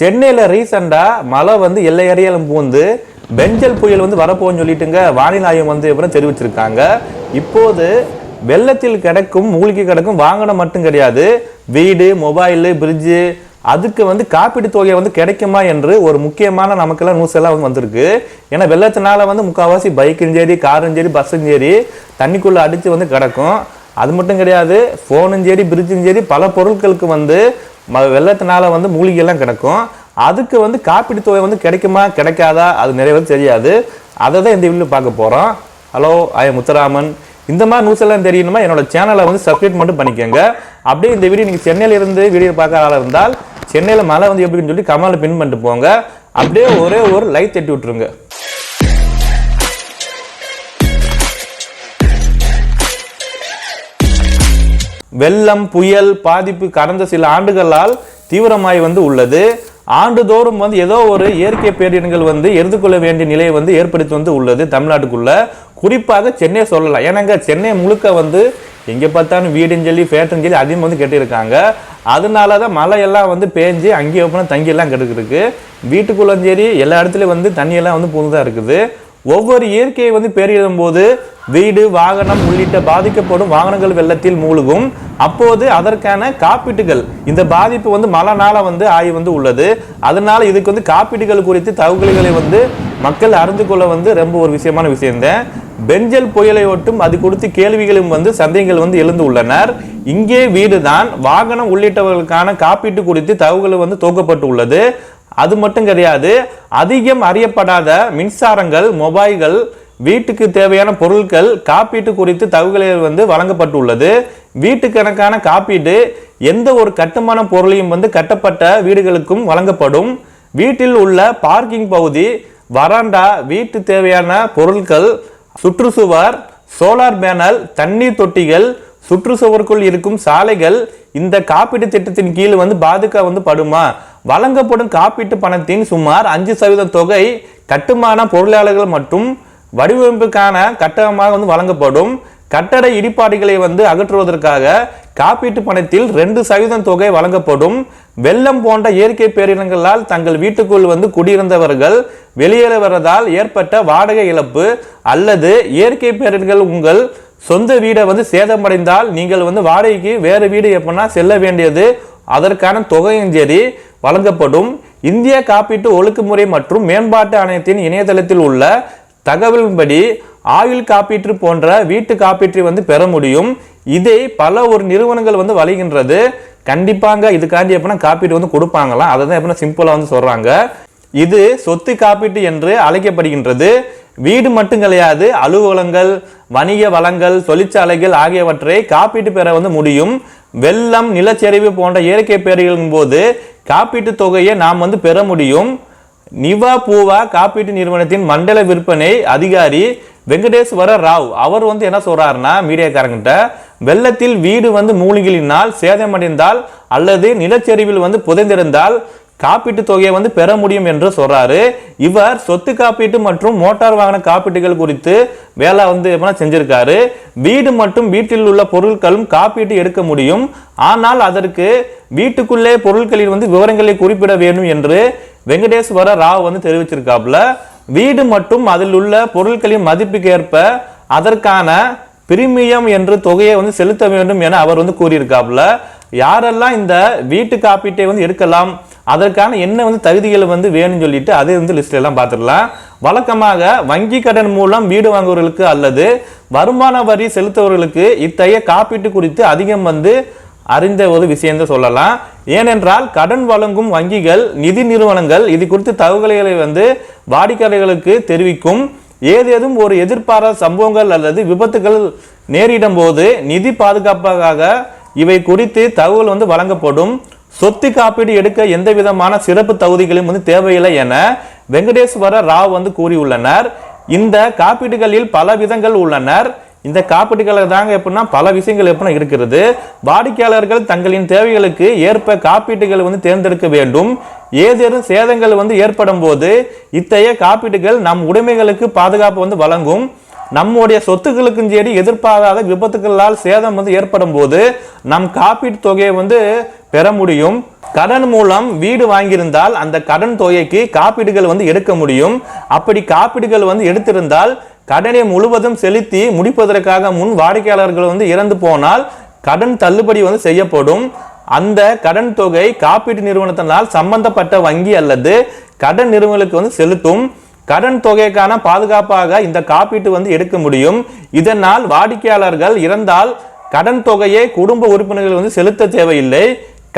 சென்னையில் ரீசெண்டாக மழை வந்து எல்லை அறியலும் பூந்து பெஞ்சல் புயல் வந்து வரப்போன்னு சொல்லிட்டுங்க வானிலை ஆய்வு வந்து எப்பறம் தெரிவிச்சிருக்காங்க. இப்போது வெள்ளத்தில் கிடக்கும் மூழ்கி கிடக்கும் வாங்கணும் மட்டும் கிடையாது. வீடு மொபைலு பிரிட்ஜு அதுக்கு வந்து காப்பீட்டு தொகை வந்து கிடைக்குமா என்று ஒரு முக்கியமான நமக்கெல்லாம் நியூஸ் எல்லாம் வந்து வந்திருக்கு. ஏன்னா வெள்ளத்தினால வந்து முக்கால்வாசி பைக்கும் சரி காரும் சரி பஸ்ஸும் சரி தண்ணிக்குள்ளே அடித்து வந்து கிடக்கும். அது மட்டும் கிடையாது ஃபோனும் சரி பிரிட்ஜும் சரி பல பொருட்களுக்கு வந்து வெள்ளத்தினால வந்து மூலிகையெல்லாம் கிடக்கும். அதுக்கு வந்து காப்பீட்டு தொகை வந்து கிடைக்குமா கிடைக்காதா அது நிறைய பேர் தெரியாது. அதை தான் இந்த வீடியோ பார்க்க போகிறோம் ஹலோ ஐ முத்துராமன். இந்த மாதிரி நியூஸ் எல்லாம் தெரியணுமா என்னோட சேனலை வந்து சப்ஸ்கிரைப் மட்டும் பண்ணிக்கோங்க. அப்படியே இந்த வீடியோ நீங்கள் சென்னையில் இருந்து வீடியோ பார்க்க ஆளாக இருந்தால் சென்னையில் மழை வந்து எப்படின்னு சொல்லி கமலில் பின் பண்ணிட்டு போங்க. அப்படியே ஒரே ஒரு லைட் தட்டி விட்டுருங்க. வெள்ளம் புயல் பாதிப்பு கடந்த சில ஆண்டுகளால் தீவிரமாய் வந்து உள்ளது. ஆண்டுதோறும் வந்து ஏதோ ஒரு இயற்கை பேரிடர்கள் வந்து எடுத்துக்கொள்ள வேண்டிய நிலையை வந்து ஏற்படுத்தி வந்து உள்ளது தமிழ்நாட்டுக்குள்ள. குறிப்பாக சென்னை சொல்லலாம். ஏன்னாங்க சென்னை முழுக்க வந்து எங்கே பார்த்தாலும் வீடுன்னு சொல்லி ஃபேட்டுன்னு சொல்லி அதிகம் வந்து கட்டியிருக்காங்க. அதனால தான் மழையெல்லாம் வந்து பேஞ்சு அங்கேயே போனால் தங்கியெல்லாம் கெடுக்கிருக்கு வீட்டுக்குள்ளே சரி எல்லா இடத்துலையும் வந்து தண்ணியெல்லாம் வந்து புதுதாக இருக்குது. ஒவ்வொரு இயற்கையை வந்து பேரிடும் போது வீடு வாகனம் உள்ளிட்ட பாதிக்கப்படும் வாகனங்கள் வெள்ளத்தில் மூழ்கும். அப்போது அதற்கான காப்பீட்டுகள் இந்த பாதிப்பு வந்து மழைனால வந்து ஆய்வு வந்து உள்ளது. அதனால இதுக்கு வந்து காப்பீடுகள் குறித்து தகவல்களை வந்து மக்கள் அறிந்து கொள்ள வந்து ரொம்ப ஒரு விஷயமான விஷயம்தான் பெஞ்சல் புயலை ஒட்டும் அது குறித்து கேள்விகளும் வந்து சந்தேகங்கள் வந்து எழுந்து உள்ளனர். இங்கே வீடுதான் வாகனம் உள்ளிட்டவர்களுக்கான காப்பீட்டு குறித்து தகவல்கள் வந்து துவக்கப்பட்டு உள்ளது. அது மட்டும் கிடையாது அதிகம் அறியப்படாத மின்சாரங்கள் மொபைல்கள் வீட்டுக்கு தேவையான பொருட்கள் காப்பீட்டு குறித்து தகவல்கள் வந்து வழங்கப்பட்டுள்ளது. வீட்டுக்கணக்கான காப்பீடு எந்த ஒரு கட்டுமான பொருளையும் வந்து கட்டப்பட்ட வீடுகளுக்கும் வழங்கப்படும். வீட்டில் உள்ள பார்க்கிங் பகுதி வராண்டா வீட்டு தேவையான பொருட்கள் சுற்றுச்சுவர் சோலார் பேனல் தண்ணீர் தொட்டிகள் சுற்றுச்சுவருக்குள் இருக்கும் சாலைகள் இந்த காப்பீட்டு திட்டத்தின் கீழ் வந்து பாதுகா வந்து படுமா? வழங்கப்படும் காப்பீட்டு பணத்தின் சுமார் அஞ்சு சதவீத தொகை கட்டுமான பொருளாளர்கள் மற்றும் வடிவமைப்புக்கான கட்டணமாக வந்து வழங்கப்படும். கட்டட இடிபாடுகளை வந்து அகற்றுவதற்காக காப்பீட்டு பணத்தில் ரெண்டு சதவீதம் தொகை வழங்கப்படும். வெள்ளம் போன்ற இயற்கை பேரிடங்களால் தங்கள் வீட்டுக்குள் வந்து குடியிருந்தவர்கள் வெளியேற வரதால் ஏற்பட்ட வாடகை இழப்பு அல்லது இயற்கை பேரிடர்கள் உங்கள் சொந்த வீடை வந்து சேதமடைந்தால் நீங்கள் வந்து வாடகைக்கு வேறு வீடு எப்படின்னா செல்ல வேண்டியது. அதற்கான தொகையும் சரி வழங்கப்படும். இந்திய காப்பீட்டு ஒழுக்குமுறை மற்றும் மேம்பாட்டு ஆணையத்தின் இணையதளத்தில் உள்ள தகவலின்படி ஆயுள் காப்பீட்டு போன்ற வீட்டு காப்பீட்டை வந்து பெற முடியும். இதை பல ஒரு நிறுவனங்கள் வந்து வழிகின்றது கண்டிப்பாங்க இதுக்காண்டி எப்படின்னா காப்பீட்டு வந்து கொடுப்பாங்களாம். அதை தான் எப்படின்னா சிம்பிளாக வந்து சொல்கிறாங்க இது சொத்து காப்பீட்டு என்று அழைக்கப்படுகின்றது. வீடு மட்டும் கிடையாது அலுவலகங்கள் வணிக வளங்கள் தொழிற்சாலைகள் ஆகியவற்றை காப்பீட்டு பெற வந்து முடியும். வெள்ளம் நிலச்சரிவு போன்ற இயற்கை பேரிகளின் போது காப்பீட்டு தொகையை நாம் வந்து பெற முடியும். நிவா பூவா காப்பீட்டு நிறுவனத்தின் மண்டல விற்பனை அதிகாரி வெங்கடேஸ்வர ராவ். அவர் வந்து என்ன சொல்றாருன்னா மீடியாக்காரங்கிட்ட வெள்ளத்தில் வீடு வந்து மூலிகளினால் சேதமடைந்தால் அல்லது நிலச்சரிவில் வந்து புதைந்திருந்தால் காப்பீட்டு தொகையை வந்து பெற முடியும் என்று சொல்றாரு. இவர் சொத்து காப்பீட்டு மற்றும் மோட்டார் வாகன காப்பீட்டுகள் குறித்து வேலை வந்து எப்படின்னா செஞ்சிருக்காரு. வீடு மற்றும் வீட்டில் உள்ள பொருட்களும் காப்பீட்டு எடுக்க முடியும். ஆனால் அதற்கு வீட்டுக்குள்ளே பொருட்களில் வந்து விவரங்களை குறிப்பிட வேண்டும் என்று வெங்கடேஸ்வர ராவ் வந்து தெரிவிச்சிருக்காப்புல. வீடு மற்றும் அதில் உள்ள பொருட்களின் மதிப்புக்கு ஏற்ப அதற்கான பிரிமியம் என்று தொகையை வந்து செலுத்த வேண்டும் என அவர் வந்து கூறியிருக்காப்புல. யாரெல்லாம் இந்த வீட்டு காப்பீட்டை வந்து எடுக்கலாம் அதற்கான என்ன வந்து தகுதிகள் வந்து வேணும்னு சொல்லிட்டு அதை வந்து லிஸ்ட் எல்லாம் பார்த்துடலாம். வழக்கமாக வங்கி கடன் மூலம் வீடு வாங்குவவர்களுக்கு அல்லது வருமான வரி செலுத்துவர்களுக்கு இத்தகைய காப்பீட்டு குறித்து அதிகம் வந்து அறிந்த ஒரு விஷயம் சொல்லலாம். ஏனென்றால் கடன் வழங்கும் வங்கிகள் நிதி நிறுவனங்கள் இது குறித்து தகவல்களை வந்து வாடிக்கையாளர்களுக்கு தெரிவிக்கும். ஏதேதும் ஒரு எதிர்பாராத சம்பவங்கள் அல்லது விபத்துகள் நேரிடும் போது நிதி பாதுகாப்பாக இவை குறித்து தகவல் வந்து வழங்கப்படும். சொத்து காப்பீடு எடுக்க எந்த விதமான சிறப்பு தகுதிகளும் வந்து தேவையில்லை என வெங்கடேஸ்வர ராவ் வந்து கூறியுள்ளனர். இந்த காப்பீடுகளில் பல விதங்கள் உள்ளனர். இந்த காப்பீடுகளை தாங்க எப்படின்னா பல விஷயங்கள் எப்படின்னா இருக்கிறது. வாடிக்கையாளர்கள் தங்களின் தேவைகளுக்கு ஏற்ப காப்பீட்டுகள் வந்து தேர்ந்தெடுக்க வேண்டும். ஏதேனும் சேதங்கள் வந்து ஏற்படும் போது இத்தகைய காப்பீடுகள் நம் உடைமைகளுக்கு பாதுகாப்பு வந்து வழங்கும். நம்முடைய சொத்துக்களுக்கும் சரி எதிர்பாராத விபத்துகளால் சேதம் வந்து ஏற்படும் போது நம் காப்பீட்டு தொகையை வந்து பெற முடியும். கடன் மூலம் வீடு வாங்கியிருந்தால் அந்த கடன் தொகைக்கு காப்பீடுகள் வந்து எடுக்க முடியும். அப்படி காப்பீடுகள் வந்து எடுத்திருந்தால் கடனை முழுவதும் செலுத்தி முடிப்பதற்காக முன் வாடிக்கையாளர்கள் வந்து இறந்து போனால் கடன் தள்ளுபடி வந்து செய்யப்படும். அந்த கடன் தொகை காப்பீட்டு நிறுவனத்தினால் சம்பந்தப்பட்ட வங்கி அல்லது கடன் நிறுவனங்களுக்கு வந்து செலுத்தும். கடன் தொகைக்கான பாதுகாப்பாக இந்த காப்பீட்டு வந்து எடுக்க முடியும். இதனால் வாடிக்கையாளர்கள் இறந்தால் கடன் தொகையை குடும்ப உறுப்பினர்கள் வந்து செலுத்த தேவையில்லை.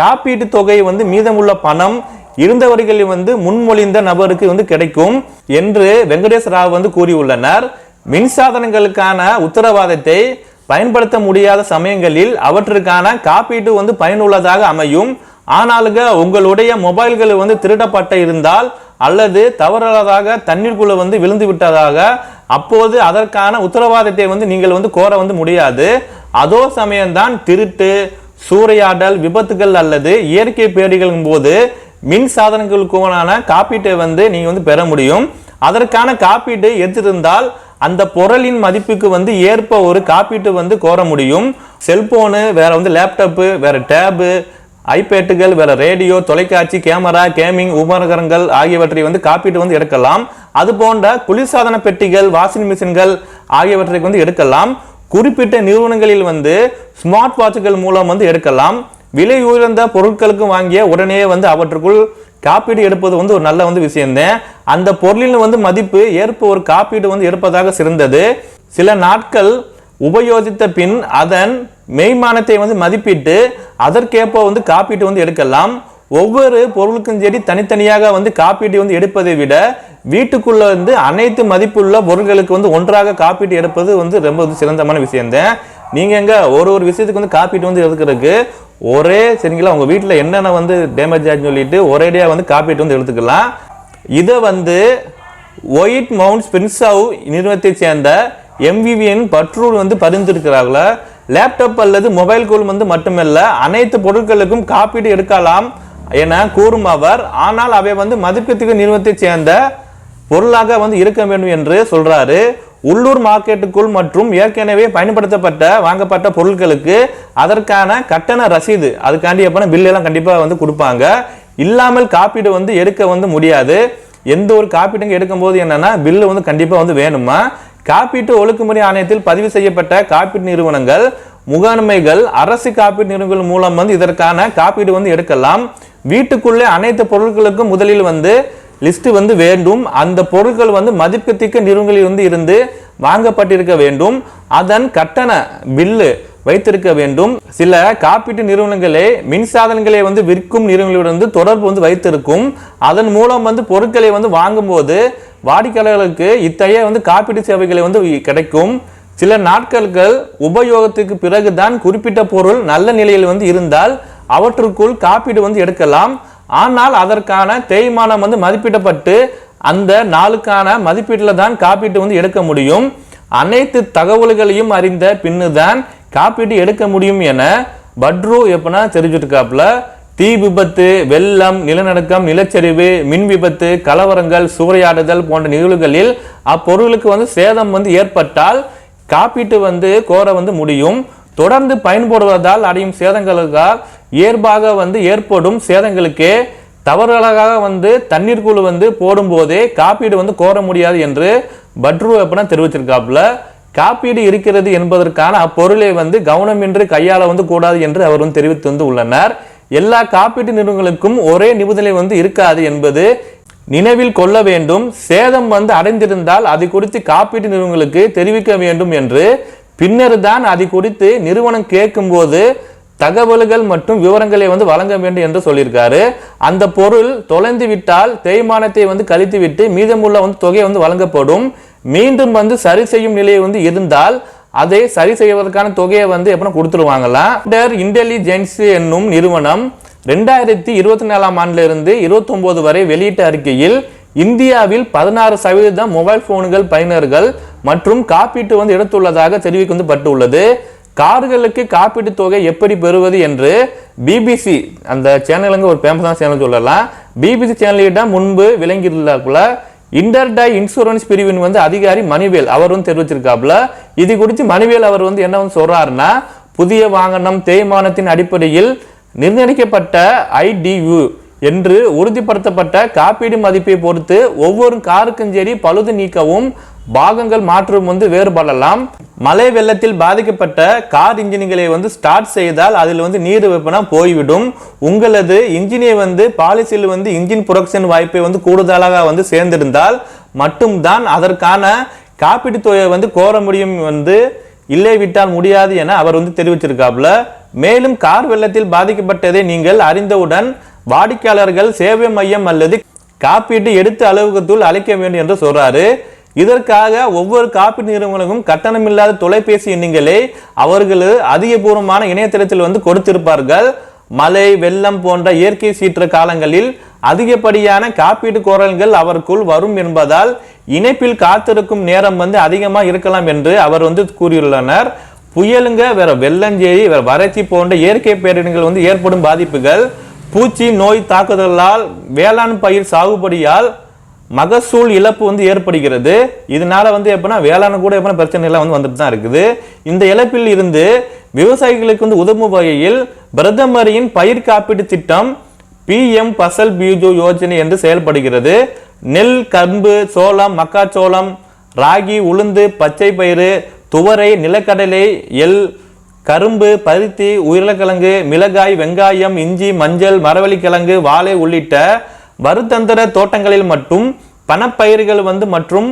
காப்பீட்டு தொகை வந்து மீதமுள்ள பணம் இருந்தவர்களில் வந்து முன்மொழிந்த நபருக்கு வந்து கிடைக்கும் என்று வெங்கடேஷ் ராவ் வந்து கூறியுள்ளனர். மின்சாதனங்களுக்கான உத்தரவாதத்தை பயன்படுத்த முடியாத சமயங்களில் அவற்றுக்கான காப்பீட்டு வந்து பயனுள்ளதாக அமையும். ஆனாலுங்க உங்களுடைய மொபைல்கள் வந்து திருடப்பட்ட இருந்தால் அல்லது தவறாதாக தண்ணீர்க்குள்ள வந்து விழுந்து விட்டதாக அப்போது அதற்கான உத்தரவாதத்தை வந்து நீங்கள் வந்து கோர வந்து முடியாது. அதோ சமயம்தான் திருட்டு சூறையாடல் விபத்துகள் அல்லது இயற்கை பேரிகளின் போது மின் சாதனங்களுக்குமான காப்பீட்டை வந்து நீங்கள் வந்து பெற முடியும். அதற்கான காப்பீடு எடுத்திருந்தால் அந்த பொருளின் மதிப்புக்கு வந்து ஏற்ப ஒரு காப்பீட்டு வந்து கோர முடியும். செல்போனு வேற வந்து லேப்டாப்பு வேற டேபு ஐபேட்டுகள் வேற ரேடியோ தொலைக்காட்சி கேமரா கேமிங் உபகரணங்கள் ஆகியவற்றை வந்து காப்பீட்டு வந்து எடுக்கலாம். அது போன்ற குளிர்சாதன பெட்டிகள் வாஷிங் மிஷின்கள் ஆகியவற்றை வந்து எடுக்கலாம். குறிப்பிட்ட நிறுவனங்களில் வந்து ஸ்மார்ட் வாட்சுகள் மூலம் வந்து எடுக்கலாம். விலை உயர்ந்த பொருட்களுக்கும் வாங்கிய உடனே வந்து அவற்றுக்குள் காப்பீடு எடுப்பது வந்து ஒரு நல்ல வந்து விஷயம்தான். அந்த பொருளின் வந்து மதிப்பு ஏற்ப ஒரு காப்பீடு வந்து எடுப்பதாக சிறந்தது. சில நாட்கள் உபயோகித்த பின் அதன் மெய்மானத்தை வந்து மதிப்பிட்டு அதற்கேற்ப வந்து காப்பீட்டு வந்து எடுக்கலாம். ஒவ்வொரு பொருளுக்கும் சரி தனித்தனியாக வந்து காப்பீட்டு வந்து எடுப்பதை விட வீட்டுக்குள்ள வந்து அனைத்து மதிப்புள்ள பொருட்களுக்கு வந்து ஒன்றாக காப்பீட்டு எடுப்பது வந்து ரொம்ப வந்து சிறந்தமான விஷயம்தான் நீங்கள் எங்கே ஒரு ஒரு விஷயத்துக்கு வந்து காப்பீட்டு வந்து எடுக்கிறதுக்கு ஒரே சரிங்களா உங்கள் வீட்டில் என்னென்ன வந்து டேமேஜ் ஆச்சுன்னு சொல்லிட்டு ஒரேடியாக வந்து காப்பீட்டு வந்து எடுத்துக்கலாம். இதை வந்து ஒயிட் மவுண்ட் ஸ்பின்சவ் நிறுவனத்தை சேர்ந்த எம்விவிஎன் பட்ரூல் வந்து பரிந்துரைக்கிறார்கள? லேப்டாப் அல்லது மொபைல் கோல் வந்து மட்டுமல்ல அனைத்து பொருட்களுக்கும் காப்பீடு எடுக்கலாம் என கூறும் அவர். ஆனால் அவை வந்து மதிப்பீட்டுக்கு நிறுவனத்தை சேர்ந்த பொருளாக வந்து இருக்க வேண்டும் என்று சொல்றாரு. உள்ளூர் மார்க்கெட்டுக்குள் மற்றும் ஏற்கனவே பயன்படுத்தப்பட்ட வாங்கப்பட்ட பொருட்களுக்கு அதற்கான கட்டண ரசீது அதுக்காண்டி எப்பனா பில் எல்லாம் கண்டிப்பாக வந்து கொடுப்பாங்க. இல்லாமல் காப்பீடு வந்து எடுக்க வந்து முடியாது. எந்த ஒரு காப்பீடுங்க எடுக்கும்போது என்னன்னா பில்லு வந்து கண்டிப்பாக வந்து வேணுமா? காப்பீட்டு ஒழுக்குமுறை ஆணையத்தில் பதிவு செய்யப்பட்ட காப்பீட்டு நிறுவனங்கள் முகாண்மைகள் அரசு காப்பீட்டு நிறுவனங்கள் மூலம் வந்து இதற்கான காப்பீடு வந்து எடுக்கலாம். வீட்டுக்குள்ளே அனைத்து பொருட்களுக்கும் முதலில் வந்து லிஸ்ட் வந்து வேண்டும். அந்த பொருட்கள் வந்து மதிப்புத்திக்க நிறுவனங்களில் வந்து இருந்து வாங்கப்பட்டிருக்க வேண்டும். அதன் கட்டண பில்லு வைத்திருக்க வேண்டும். சில காப்பீட்டு நிறுவனங்களே மின்சாதனங்களை வந்து விற்கும் நிறுவனங்களுடன் வந்து தொடர்பு வந்து வைத்திருக்கும். அதன் மூலம் வந்து பொருட்களை வந்து வாங்கும்போது வாடிக்கையாளர்களுக்கு இத்தகைய வந்து காப்பீட்டு சேவைகளை வந்து கிடைக்கும். சில நாட்கள்கள் உபயோகத்துக்கு பிறகுதான் குறிப்பிட்ட பொருள் நல்ல நிலையில் வந்து இருந்தால் அவற்றுக்குள் காப்பீடு வந்து எடுக்கலாம். ஆனால் அதற்கான தேய்மானம் வந்து மதிப்பிடப்பட்டு அந்த நாளுக்கான மதிப்பீட்டில் தான் காப்பீட்டு வந்து எடுக்க முடியும். அனைத்து தகவல்களையும் அறிந்த பின்னு தான் காப்பீடு எடுக்க முடியும் என பட்ரூ எப்பனா தெரிஞ்சுட்டுருக்காப்புல தீ விபத்து வெள்ளம் நிலநடுக்கம் நிலச்சரிவு மின் விபத்து கலவரங்கள் சூறையாடுதல் போன்ற நிகழ்வுகளில் அப்பொருளுக்கு வந்து சேதம் வந்து ஏற்பட்டால் காப்பீட்டு வந்து கோர வந்து முடியும். தொடர்ந்து பயன்படுவதால் அடையும் சேதங்களுக்கால் இயல்பாக வந்து ஏற்படும் சேதங்களுக்கு தவறுகளாக வந்து தண்ணீர் குழு வந்து போடும்போதே காப்பீடு வந்து கோர முடியாது என்று பட்ரு எப்பனா தெரிவிச்சிருக்காப்புல காப்பீடு இருக்கிறது என்பதற்கான அப்பொருளை வந்து கவனமின்றி கையாள வந்து கூடாது என்று அவர் வந்து தெரிவித்து வந்து உள்ளனர். எல்லா காப்பீட்டு நிறுவனங்களுக்கும் ஒரே நிபுணலை வந்து இருக்காது என்பது நினைவில் கொள்ள வேண்டும். சேதம் வந்து அடைந்திருந்தால் அது குறித்து காப்பீட்டு நிறுவனங்களுக்கு தெரிவிக்க வேண்டும் என்று பின்னர் தான் அது குறித்து நிறுவனம் கேட்கும்போது தகவல்கள் மற்றும் விவரங்களை வந்து வழங்க வேண்டும் என்று சொல்லியிருக்காரு. அந்த பொருள் தொலைந்து விட்டால் தேய்மானத்தை வந்து கழித்து விட்டு மீதமுள்ள வந்து தொகை வந்து வழங்கப்படும். மீண்டும் வந்து சரி செய்யும் நிலை வந்து இருந்தால் அதை சரி செய்வதற்கான தொகையை வந்து எப்படின்னா கொடுத்துருவாங்களாம் இன்டெலிஜென்ஸ் என்னும் நிறுவனம் ரெண்டாயிரத்தி இருபத்தி நாலாம் ஆண்டிலிருந்து இருந்து வரை வெளியிட்ட அறிக்கையில் இந்தியாவில் பதினாறு சதவீதம் மொபைல் போன்கள் பயனர்கள் மற்றும் காப்பீட்டு வந்து எடுத்துள்ளதாக தெரிவிக்க கார்களுக்கு காப்பீட்டு தொகை எப்படி பெறுவது என்று பிபிசி அந்த சேனலுங்க ஒரு பேமஸான சேனல் சொல்லலாம். பிபிசி சேனலிடம் முன்பு விளங்கியிருந்தாப்புல இன்டர்டை இன்சூரன்ஸ் பிரிவின் வந்து அதிகாரி மணிவேல் அவர் வந்து தெரிவிச்சிருக்காப்புல. இது குறித்து மணிவேல் அவர் வந்து என்ன வந்து சொல்றாருன்னா புதிய வாகனம் தேய்மானத்தின் அடிப்படையில் நிர்ணயிக்கப்பட்ட ஐடியு என்று உறுதிப்படுத்தப்பட்ட காப்பீடு மதிப்பை பொறுத்து ஒவ்வொரு காருக்கும் சரி பழுது நீக்கவும் பாகங்கள் மாற்றம் வந்து வேறுபடலாம். மழை வெள்ளத்தில் பாதிக்கப்பட்ட கார் இன்ஜின்களை வந்து ஸ்டார்ட் செய்தால் அதில் வந்து நீர் வெப்பனா போய்விடும். உங்களது இன்ஜினை வந்து பாலிசியில் வந்து இன்ஜின் புரொடக்ஷன் வாய்ப்பை வந்து கூடுதலாக வந்து சேர்ந்திருந்தால் மட்டும்தான் அதற்கான காப்பீட்டு தொகையை வந்து கோர முடியும் வந்து இல்லை விட்டால் முடியாது என அவர் வந்து தெரிவிச்சிருக்காப்ல மேலும் கார் வெள்ளத்தில் பாதிக்கப்பட்டதை நீங்கள் அறிந்தவுடன் வாடிக்கையாளர்கள் சேவை மையம் அல்லது காப்பீட்டு எடுத்த அலுவலகத்துள் அழைக்க வேண்டும் என்று சொல்றாரு. இதற்காக ஒவ்வொரு காப்பீட்டு நிறுவனங்களும் கட்டணமில்லாத தொலைபேசி எண்ணிகளை அவர்கள் அதிகபூர்வமான இணையதளத்தில் வந்து கொடுத்திருப்பார்கள். மழை வெள்ளம் போன்ற இயற்கை சீற்ற காலங்களில் அதிகப்படியான காப்பீட்டு கோரல்கள் அவருக்குள் வரும் என்பதால் இணைப்பில் காத்திருக்கும் நேரம் வந்து அதிகமாக இருக்கலாம் என்று அவர் வந்து கூறியுள்ளனர். புயலுங்க வேற வெள்ளஞ்சேரி வேற வறட்சி போன்ற இயற்கை பேரிடர்கள் வந்து ஏற்படும் பாதிப்புகள். பூச்சி நோய் தாக்குதலால் வேளாண் பயிர் சாகுபடியால் மகசூல் இழப்பு வந்து ஏற்படுகிறது. இதனால வந்து எப்படின்னா வேளாண் கூட எப்படின்னா பிரச்சனை எல்லாம் வந்து வந்துட்டு தான் இருக்குது. இந்த இழப்பில் இருந்து விவசாயிகளுக்கு வந்து உதவும் வகையில் பிரதமரின் பயிர் காப்பீட்டு திட்டம் பிஎம் பசல் பீஜு யோஜனை என்று செயல்படுகிறது. நெல் கம்பு சோளம் மக்காச்சோளம் ராகி உளுந்து பச்சை பயிறு துவரை நிலக்கடலை எல் கரும்பு பருத்தி உருளைக்கிழங்கு மிளகாய் வெங்காயம் இஞ்சி மஞ்சள் மரவள்ளிக்கிழங்கு வாழை உள்ளிட்ட வருத்தந்திர தோட்டங்களில் மட்டும் பணப்பயிர்கள் வந்து மற்றும்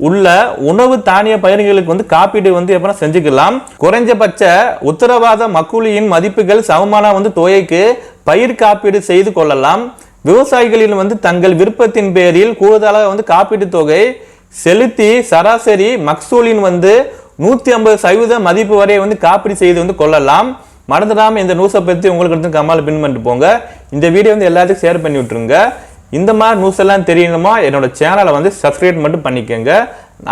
உள்ள உணவு தானிய பயிர்களுக்கு வந்து காப்பீடு வந்து எப்படின்னா செஞ்சுக்கலாம். குறைஞ்சபட்ச உத்தரவாத மக்கூலியின் மதிப்புகள் சமமான வந்து தொகைக்கு பயிர் காப்பீடு செய்து கொள்ளலாம். விவசாயிகளில் வந்து தங்கள் விருப்பத்தின் பேரில் கூடுதலாக வந்து காப்பீட்டு தொகை செலுத்தி சராசரி மக்சூலின் வந்து நூற்றி ஐம்பது சதவீத மதிப்பு வரையை வந்து காப்பீடு செய்து வந்து கொள்ளலாம். மறந்துடாமல் இந்த நியூஸை பற்றி உங்களுக்கு வந்து கமால் பின் பண்ணிட்டு போங்க. இந்த வீடியோ வந்து எல்லாத்துக்கும் ஷேர் பண்ணி விட்டுருங்க. இந்த மாதிரி நியூஸ் எல்லாம் தெரியணுமா? என்னோட சேனலை வந்து சப்ஸ்கிரைப் மட்டும் பண்ணிக்கோங்க.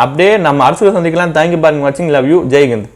அப்படியே நம்ம அரசு சந்திக்கலாம். தேங்க்யூ பாருங்க வாட்சிங் லவ் யூ ஜெய்ஹிந்த்.